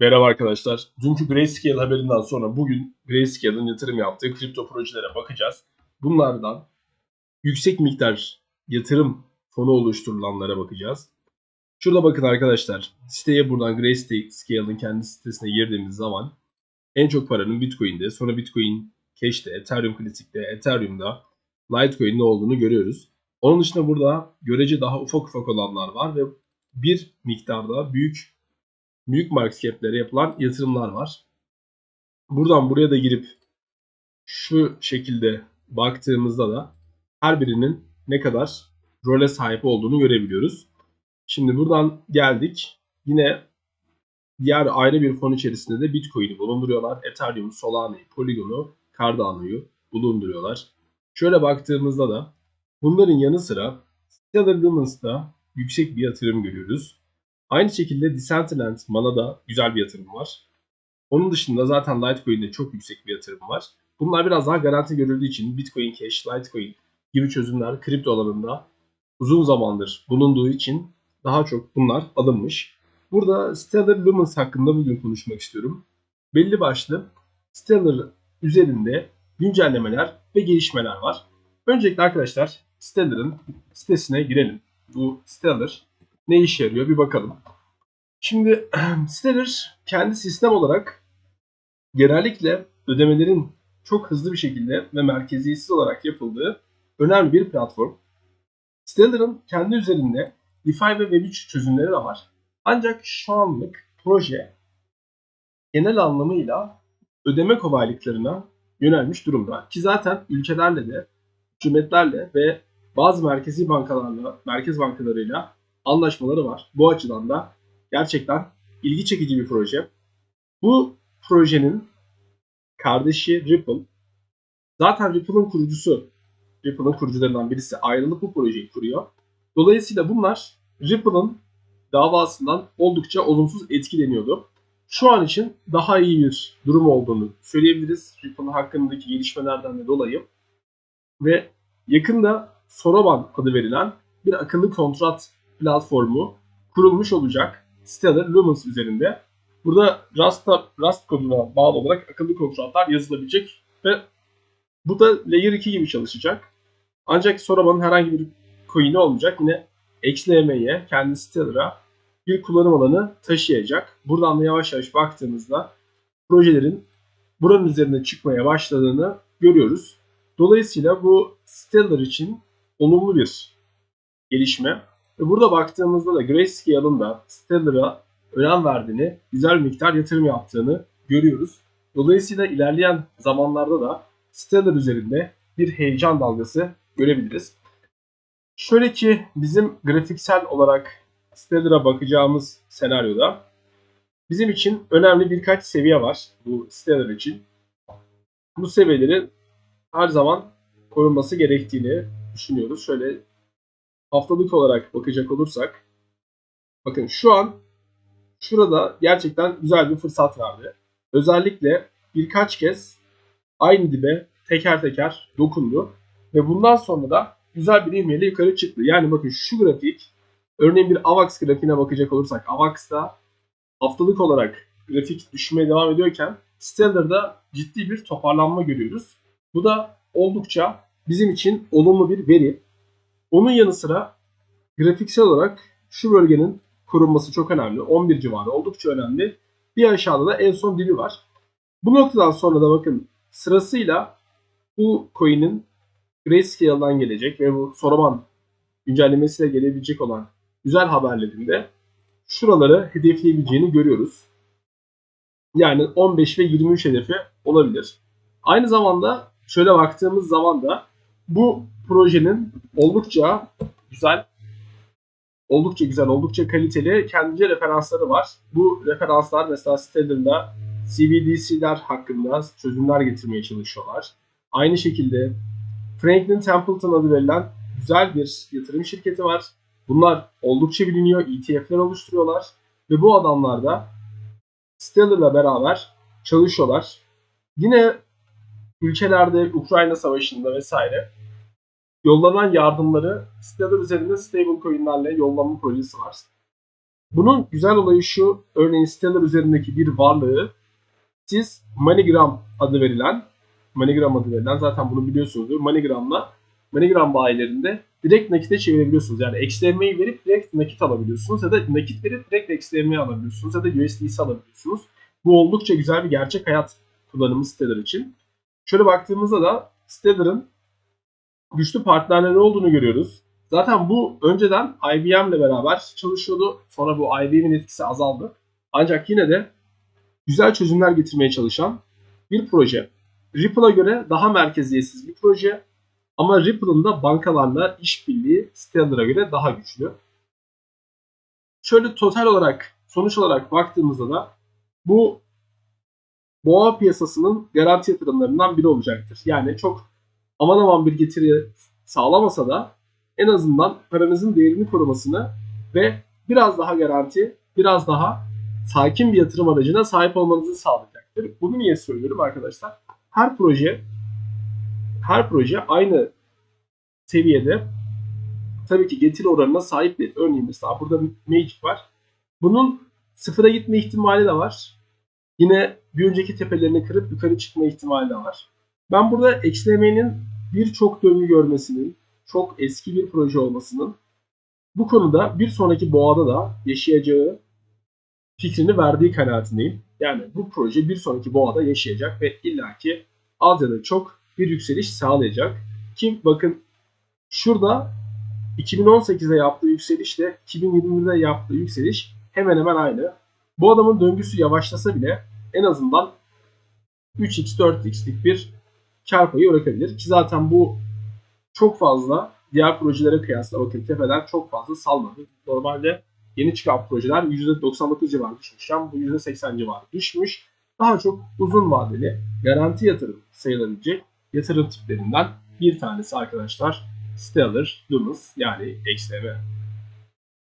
Merhaba arkadaşlar. Dünkü Grayscale haberinden sonra bugün Grayscale'ın yatırım yaptığı kripto projelere bakacağız. Bunlardan yüksek miktar yatırım fonu oluşturulanlara bakacağız. Şurada bakın arkadaşlar. Siteye buradan Grayscale'ın kendi sitesine girdiğimiz zaman en çok paranın Bitcoin'de, sonra Bitcoin Cash'te, Ethereum Classic'te, Ethereum'da, Litecoin'de olduğunu görüyoruz. Onun dışında burada görece daha ufak ufak olanlar var ve bir miktarda büyük büyük market cap'lere yapılan yatırımlar var. Buradan buraya da girip şu şekilde baktığımızda da her birinin ne kadar role sahip olduğunu görebiliyoruz. Şimdi buradan geldik. Yine diğer ayrı bir fon içerisinde de Bitcoin'i bulunduruyorlar. Ethereum, Solana'yı, Polygon'u, Cardano'yu bulunduruyorlar. Şöyle baktığımızda da bunların yanı sıra Stellar Lumins'da yüksek bir yatırım görüyoruz. Aynı şekilde Decentraland Mana'da güzel bir yatırım var. Onun dışında zaten Litecoin'de çok yüksek bir yatırım var. Bunlar biraz daha garanti görüldüğü için Bitcoin Cash, Litecoin gibi çözümler kripto alanında uzun zamandır bulunduğu için daha çok bunlar alınmış. Burada Stellar Lumens hakkında bugün konuşmak istiyorum. Belli başlı Stellar üzerinde güncellemeler ve gelişmeler var. Öncelikle arkadaşlar Stellar'ın sitesine girelim. Bu Stellar ne işe yarıyor bir bakalım. Şimdi Stellar kendi sistem olarak genellikle ödemelerin çok hızlı bir şekilde ve merkeziyetsiz olarak yapıldığı önemli bir platform. Stellar'ın kendi üzerinde DeFi ve Web3 çözümleri de var. Ancak şu anlık proje genel anlamıyla ödeme kolaylıklarına yönelmiş durumda. Ki zaten ülkelerle de, hükümetlerle ve bazı merkezi bankalarla, merkez bankalarıyla anlaşmaları var. Bu açıdan da gerçekten ilgi çekici bir proje. Bu projenin kardeşi Ripple. Zaten Ripple'ın kurucusu, Ripple'ın kurucularından birisi ayrılıp bu projeyi kuruyor. Dolayısıyla bunlar Ripple'ın davasından oldukça olumsuz etkileniyordu. Şu an için daha iyi bir durum olduğunu söyleyebiliriz. Ripple hakkındaki gelişmelerden de dolayı. Ve yakında Soroban adı verilen bir akıllı kontrat platformu kurulmuş olacak Stellar Lumens üzerinde. Burada Rust, Rust koduna bağlı olarak akıllı kontratlar yazılabilecek ve bu da Layer 2 gibi çalışacak. Ancak Soraban'ın herhangi bir coin'i olmayacak. Yine XLM'ye, kendi Stellar'a bir kullanım alanı taşıyacak. Buradan da yavaş yavaş baktığımızda projelerin buranın üzerine çıkmaya başladığını görüyoruz. Dolayısıyla bu Stellar için olumlu bir gelişme. Ve burada baktığımızda da Grayscale'ın da Stellar'a önem verdiğini, güzel bir miktar yatırım yaptığını görüyoruz. Dolayısıyla ilerleyen zamanlarda da Stellar üzerinde bir heyecan dalgası görebiliriz. Şöyle ki bizim grafiksel olarak Stellar'a bakacağımız senaryoda bizim için önemli birkaç seviye var bu Stellar için. Bu seviyelerin her zaman korunması gerektiğini düşünüyoruz. Şöyle haftalık olarak bakacak olursak bakın şu an şurada gerçekten güzel bir fırsat verdi. Özellikle birkaç kez aynı dibe teker teker dokundu ve bundan sonra da güzel bir ivmeyle yukarı çıktı. Yani bakın şu grafik örneğin bir AVAX grafiğine bakacak olursak AVAX'ta haftalık olarak grafik düşmeye devam ediyorken Stellar'da ciddi bir toparlanma görüyoruz. Bu da oldukça bizim için olumlu bir veri. Onun yanı sıra grafiksel olarak şu bölgenin korunması çok önemli. 11 civarı oldukça önemli. Bir aşağıda da en son dibi var. Bu noktadan sonra da bakın sırasıyla bu coin'in Grayscale'dan gelecek ve bu Soroban güncellemesiyle gelebilecek olan güzel haberlerinde şuraları hedefleyebileceğini görüyoruz. Yani 15 ve 23 hedefi olabilir. Aynı zamanda şöyle baktığımız zaman da bu projenin oldukça güzel, oldukça güzel, oldukça kaliteli kendince referansları var. Bu referanslar mesela Stellar'da CBDC'ler hakkında çözümler getirmeye çalışıyorlar. Aynı şekilde Franklin Templeton adı verilen güzel bir yatırım şirketi var. Bunlar oldukça biliniyor. ETF'ler oluşturuyorlar. Ve bu adamlar da Stellar'la beraber çalışıyorlar. Yine ülkelerde Ukrayna Savaşı'nda vesaire yollanan yardımları Stellar üzerinde stablecoin'lerle yollama projesi var. Bunun güzel olayı şu, örneğin Stellar üzerindeki bir varlığı siz MoneyGram adı verilen, MoneyGram adı verilen zaten bunu biliyorsunuzdur. MoneyGram'la MoneyGram bayilerinde direkt nakite çevirebiliyorsunuz. Yani XLM'yi verip direkt nakit alabiliyorsunuz ya da nakit verip direkt XLM alabiliyorsunuz ya da USDC alabiliyorsunuz. Bu oldukça güzel bir gerçek hayat kullanımı Stellar için. Şöyle baktığımızda da Stellar'ın güçlü partnerleri olduğunu görüyoruz. Zaten bu önceden IBM ile beraber çalışıyordu. Sonra bu IBM'in etkisi azaldı. Ancak yine de güzel çözümler getirmeye çalışan bir proje. Ripple'a göre daha merkeziyetsiz bir proje. Ama Ripple'ın da bankalarla işbirliği Stellar'a göre daha güçlü. Şöyle total olarak, sonuç olarak baktığımızda da bu boğa piyasasının garanti yatırımlarından biri olacaktır. Yani çok aman aman bir getiri sağlamasa da en azından paranızın değerini korumasını ve biraz daha garanti, biraz daha sakin bir yatırım aracına sahip olmanızı sağlayacaktır. Bunu niye söylüyorum arkadaşlar? Her proje her proje aynı seviyede tabii ki getiri oranına sahip değil. Örneğin mesela burada Magic var. Bunun sıfıra gitme ihtimali de var. Yine bir önceki tepelerini kırıp yukarı çıkma ihtimali de var. Ben burada XLM'nin birçok döngü görmesinin, çok eski bir proje olmasının bu konuda bir sonraki boğada da yaşayacağı fikrini verdiği kanaatindeyim. Yani bu proje bir sonraki boğada yaşayacak ve illaki az ya da çok bir yükseliş sağlayacak. Ki bakın şurada 2018'de yaptığı yükselişle 2021'de yaptığı yükseliş hemen hemen aynı. Bu adamın döngüsü yavaşlasa bile en azından 3x 4x'lik bir kar payı bırakabilir. Ki zaten bu çok fazla diğer projelere kıyasla bakın tepeden çok fazla salmadı. Normalde yeni çıkan projeler %99 civarı düşmüşken bu %80 civarı düşmüş. Daha çok uzun vadeli garanti yatırım sayılabilecek yatırım tiplerinden bir tanesi arkadaşlar Stellar Lumens yani XLM.